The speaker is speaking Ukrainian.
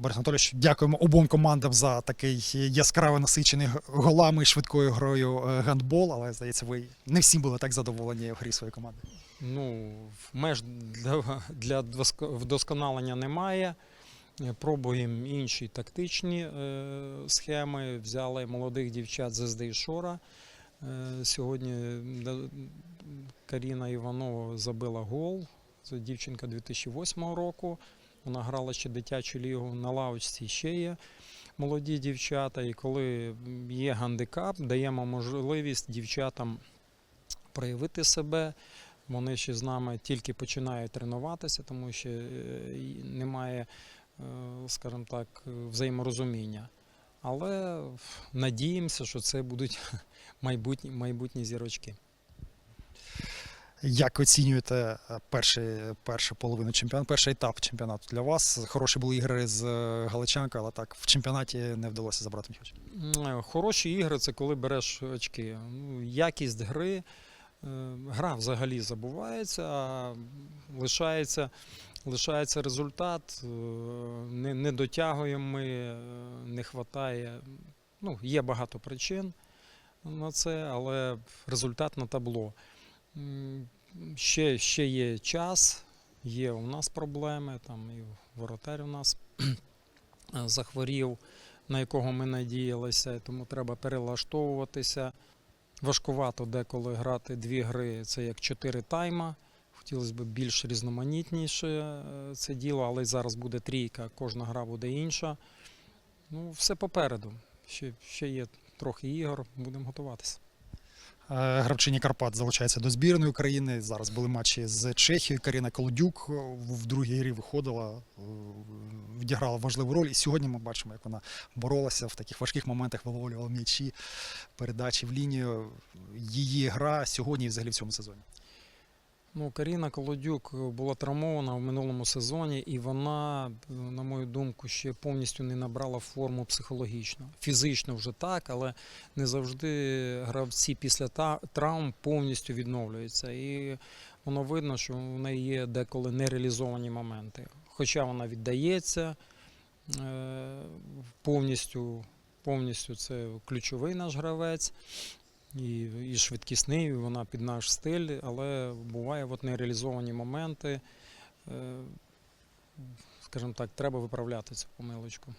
Борис Анатолійович, дякуємо обом командам за такий яскраво насичений голами і швидкою грою е, гандбол. Але здається, ви не всі були так задоволені в грі своєї команди. Ну, меж для, для вдосконалення немає. Пробуємо інші тактичні е, схеми. Взяли молодих дівчат з СД Шора. Е, сьогодні Каріна Іванова забила гол. Це дівчинка 2008 року. Вона грала ще дитячу лігу. На лавочці ще є молоді дівчата. І коли є гандикап, даємо можливість дівчатам проявити себе. Вони ще з нами тільки починають тренуватися, тому що е, немає, е, скажімо так, взаєморозуміння. Але надіємося, що це будуть майбутні, майбутні зірочки. Як оцінюєте е, перший, першу половину чемпіонату, перший етап чемпіонату для вас? Хороші були ігри з е, Галичанкою, але так в чемпіонаті не вдалося забрати. М, е, Хороші ігри це коли береш очки. Ну, якість гри, гра взагалі забувається, а лишається, лишається результат. Не, не дотягуємо ми, не вистачає. Ну, є багато причин на це, але результат на табло. Ще, ще є час, є у нас проблеми, там і воротар у нас захворів на якого ми надіялися, тому треба перелаштовуватися. Важкувато деколи грати дві гри, це як чотири тайма. Хотілося б більш різноманітніше е, це діло, але зараз буде трійка, кожна гра буде інша. Ну, все попереду. Ще, ще є трохи ігор, будемо готуватися. Е, Гравчині Карпат залучається до збірної України. Зараз були матчі з Чехією. Каріна Колодюк е, в другій грі виходила, е, відіграла важливу роль. І сьогодні ми бачимо, як вона боролася в таких важких моментах, виловлювала м'ячі, передачі в лінію. Її гра сьогодні і взагалі в цьому сезоні. Ну, Каріна Колодюк була травмована в минулому сезоні, і вона, на мою думку, ще повністю не набрала форму психологічно. Фізично вже так, але не завжди гравці після травм повністю відновлюються. І воно видно, що в неї є деколи нереалізовані моменти. Хоча вона віддається е, повністю, повністю це ключовий наш гравець і, і швидкісний, вона під наш стиль, але буває от нереалізовані моменти. Е, Скажімо так, треба виправляти цю помилочку.